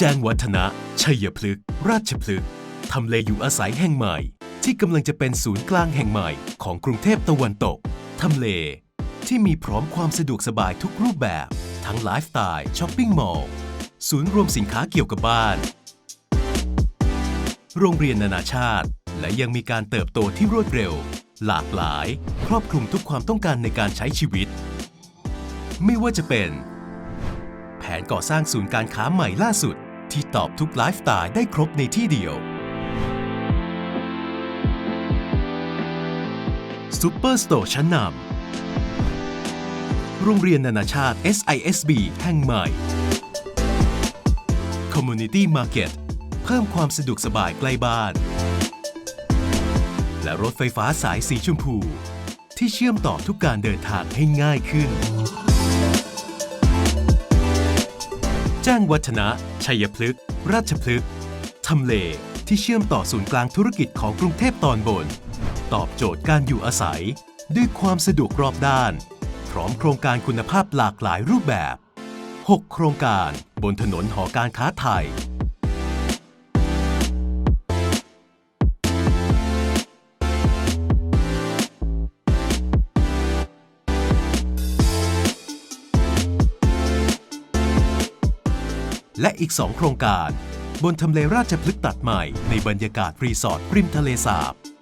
แจ้งวัฒนะ ชัยพฤกษ์ ราชพฤกษ์ ทำเลอยู่อาศัยแห่งใหม่ ที่กำลังจะเป็นศูนย์กลางแห่งใหม่ของกรุงเทพตะวันตก ทำเล ที่มีพร้อมความสะดวกสบายทุกรูปแบบ ทั้งไลฟ์สไตล์ช้อปปิ้งมอลล์ ศูนย์รวมสินค้าเกี่ยวกับบ้าน โรงเรียนนานาชาติ และยังมีการเติบโตที่รวดเร็ว หลากหลาย ครอบคลุมทุกความต้องการในการใช้ชีวิต ไม่ว่าจะเป็น แผนก่อสร้างศูนย์การค้าใหม่ล่าสุด ที่ตอบทุกไลฟ์สไตล์ได้ครบในที่เดียวซูเปอร์สโตร์ชั้นนำโรงเรียนนานาชาติ SISB แห่งใหม่ Community Market เพิ่มความสะดวกสบายใกล้บ้าน และรถไฟฟ้าสายสีชมพู ที่เชื่อมต่อทุกการเดินทางให้ง่ายขึ้น แจ้งวัฒนะ ชัยพฤกษ์ ราชพฤกษ์ทำเลที่เชื่อมต่อศูนย์กลางธุรกิจของกรุงเทพตอนบน ตอบโจทย์การอยู่อาศัย ด้วยความสะดวกรอบด้าน พร้อมโครงการคุณภาพหลากหลายรูปแบบ 6 โครงการบนถนนหอการค้าไทย และอีก 2 โครงการ บนทำเลราชพฤกษ์ตัดใหม่ในบรรยากาศรีสอร์ทริมทะเลสาบ